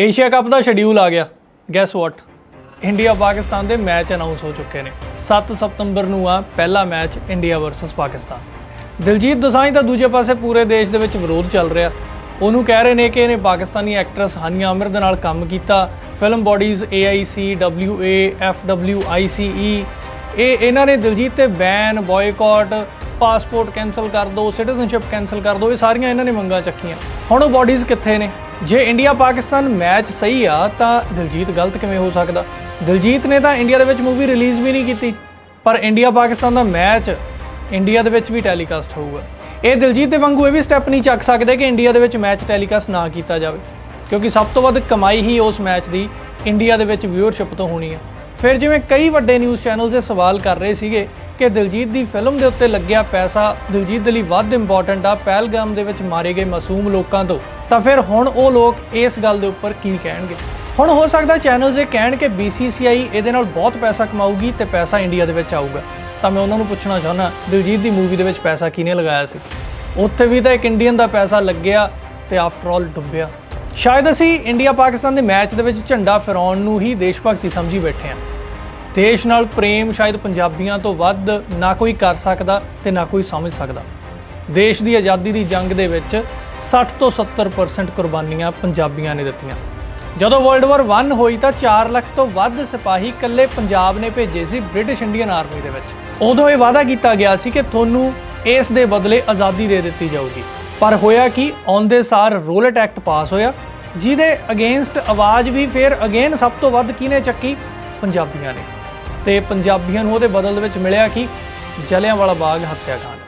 Asia cup ਦਾ schedule ਆ ਗਿਆ। Gas ਵਾਟ India Pakistan ਦੇ ਮੈਚ ਅਨਾਉਂਸ ਹੋ ਚੁੱਕੇ ਨੇ। 7 ਸਤੰਬਰ ਨੂੰ ਆ ਪਹਿਲਾ match India versus Pakistan. Diljit Dosanjh ਦਾ ਦੂਜੇ ਪਾਸੇ ਪੂਰੇ ਦੇਸ਼ ਦੇ ਵਿੱਚ ਵਿਰੋਧ ਚੱਲ ਰਿਹਾ। ਉਹਨੂੰ ਕਹਿ ਰਹੇ ਨੇ ਕਿ ਇਹਨੇ ਪਾਕਿਸਤਾਨੀ ਐਕਟਰਸ ਹਾਨੀਆ ਆਮਿਰ ਦੇ ਨਾਲ ਕੰਮ ਕੀਤਾ। Film bodies AIC WA FWICE ਇਹ ਇਹਨਾਂ ਨੇ ਦਿਲਜੀਤ ਤੇ ਬੈਨ ਬਾਇਕਾਟ ਪਾਸਪੋਰਟ ਕੈਨਸਲ ਕਰ ਦਿਓ ਸਿਟੀਜ਼ਨਸ਼ਿਪ ਕੈਨਸਲ ਕਰ ਦਿਓ ਇਹ ਸਾਰੀਆਂ ਇਹਨਾਂ ਨੇ ਮੰਗਾਂ ਚੱਕੀਆਂ। ਹੁਣ ਉਹ ਬਾਡੀਜ਼ ਕਿੱਥੇ ਨੇ? ਜੇ ਇੰਡੀਆ ਪਾਕਿਸਤਾਨ ਮੈਚ ਸਹੀ ਆ, ਤਾਂ ਦਿਲਜੀਤ ਗਲਤ ਕਿਵੇਂ ਹੋ ਸਕਦਾ? ਦਿਲਜੀਤ ਨੇ ਤਾਂ ਇੰਡੀਆ ਦੇ ਵਿੱਚ ਮੂਵੀ ਰਿਲੀਜ਼ ਵੀ ਨਹੀਂ ਕੀਤੀ, ਪਰ ਇੰਡੀਆ ਪਾਕਿਸਤਾਨ ਦਾ ਮੈਚ ਇੰਡੀਆ ਦੇ ਵਿੱਚ ਵੀ ਟੈਲੀਕਾਸਟ ਹੋਊਗਾ। ਇਹ ਦਿਲਜੀਤ ਦੇ ਵਾਂਗੂ ਇਹ ਵੀ ਸਟੈਪ ਨਹੀਂ ਚੱਕ ਸਕਦੇ ਕਿ ਇੰਡੀਆ ਦੇ ਵਿੱਚ ਮੈਚ ਟੈਲੀਕਾਸਟ ਨਾ ਕੀਤਾ ਜਾਵੇ, ਕਿਉਂਕਿ ਸਭ ਤੋਂ ਵੱਧ ਕਮਾਈ ਹੀ ਉਸ ਮੈਚ ਦੀ ਇੰਡੀਆ ਦੇ ਵਿੱਚ ਵਿਊਅਰਸ਼ਿਪ ਤੋਂ ਹੋਣੀ ਆ। ਫਿਰ ਜਿਵੇਂ ਕਈ ਵੱਡੇ ਨਿਊਜ਼ ਚੈਨਲਸ ਇਹ ਸਵਾਲ ਕਰ ਰਹੇ ਸੀਗੇ ਕਿ ਦਿਲਜੀਤ ਦੀ ਫਿਲਮ ਦੇ ਉੱਤੇ ਲੱਗਿਆ ਪੈਸਾ ਦਿਲਜੀਤ ਦੇ ਲਈ ਵੱਧ ਇੰਪੋਰਟੈਂਟ ਆ, ਪਹਿਲਗਾਮ ਦੇ ਵਿੱਚ ਮਾਰੇ ਗਏ ਮਾਸੂਮ ਲੋਕਾਂ ਤੋਂ। ਤਾਂ ਫਿਰ ਹੁਣ ਉਹ ਲੋਕ ਇਸ ਗੱਲ ਦੇ ਉੱਪਰ ਕੀ ਕਹਿਣਗੇ? ਹੁਣ ਹੋ ਸਕਦਾ ਚੈਨਲਸ ਇਹ ਕਹਿਣ ਕਿ BCCI ਇਹਦੇ ਨਾਲ ਬਹੁਤ ਪੈਸਾ ਕਮਾਊਗੀ ਤੇ ਪੈਸਾ ਇੰਡੀਆ ਦੇ ਵਿੱਚ ਆਊਗਾ। ਤਾਂ ਮੈਂ ਉਹਨਾਂ ਨੂੰ ਪੁੱਛਣਾ ਚਾਹੁੰਦਾ, ਦਿਲਜੀਤ ਦੀ ਮੂਵੀ ਦੇ ਵਿੱਚ ਪੈਸਾ ਕਿਹਨੇ ਲਗਾਇਆ ਸੀ? ਉੱਥੇ ਵੀ ਤਾਂ ਇੱਕ ਇੰਡੀਅਨ ਦਾ ਪੈਸਾ ਲੱਗਿਆ ਤੇ ਆਫਟਰ ਆਲ ਡੁੱਬਿਆ। ਸ਼ਾਇਦ ਅਸੀਂ ਇੰਡੀਆ ਪਾਕਿਸਤਾਨ ਦੇ ਮੈਚ ਦੇ ਵਿੱਚ ਝੰਡਾ ਫਹਿਰਾਉਣ ਨੂੰ ਹੀ ਦੇਸ਼ ਭਗਤੀ ਸਮਝੀ ਬੈਠੇ ਹਾਂ। ਦੇਸ਼ ਨਾਲ ਪ੍ਰੇਮ ਸ਼ਾਇਦ ਪੰਜਾਬੀਆਂ ਤੋਂ ਵੱਧ ਨਾ ਕੋਈ ਕਰ ਸਕਦਾ ਤੇ ਨਾ ਕੋਈ ਸਮਝ ਸਕਦਾ। ਦੇਸ਼ ਦੀ ਆਜ਼ਾਦੀ ਦੀ ਜੰਗ ਦੇ ਵਿੱਚ 60 ਤੋਂ 70% ਕੁਰਬਾਨੀਆਂ ਪੰਜਾਬੀਆਂ ਨੇ ਦਿੱਤੀਆਂ। ਜਦੋਂ ਵਰਲਡ ਵਾਰ 1 ਹੋਈ ਤਾਂ 4 ਲੱਖ ਤੋਂ ਵੱਧ ਸਿਪਾਹੀ ਇਕੱਲੇ ਪੰਜਾਬ ਨੇ ਭੇਜੇ ਸੀ ਬ੍ਰਿਟਿਸ਼ ਇੰਡੀਅਨ ਆਰਮੀ ਦੇ ਵਿੱਚ। ਉਦੋਂ ਇਹ ਵਾਅਦਾ ਕੀਤਾ ਗਿਆ ਸੀ ਕਿ ਤੁਹਾਨੂੰ ਇਸ ਦੇ ਬਦਲੇ ਆਜ਼ਾਦੀ ਦੇ ਦਿੱਤੀ ਜਾਊਗੀ। ਪਰ ਹੋਇਆ ਕਿ? ਆਉਂਦੇ ਸਾਰ ਰੋਲਟ ਐਕਟ ਪਾਸ ਹੋਇਆ, ਜਿਹਦੇ ਅਗੇਂਸਟ ਆਵਾਜ਼ ਵੀ ਫਿਰ ਅਗੇਨ ਸਭ ਤੋਂ ਵੱਧ ਕਿਹਨੇ ਚੱਕੀ? ਪੰਜਾਬੀਆਂ ਨੇ। ਤੇ ਪੰਜਾਬੀਆਂ ਨੂੰ ਉਹਦੇ ਬਦਲ ਦੇ ਵਿੱਚ ਮਿਲਿਆ ਕਿ ਜਲਿਆਂਵਾਲਾ ਬਾਗ ਹੱਤਿਆਕਾਂਡ।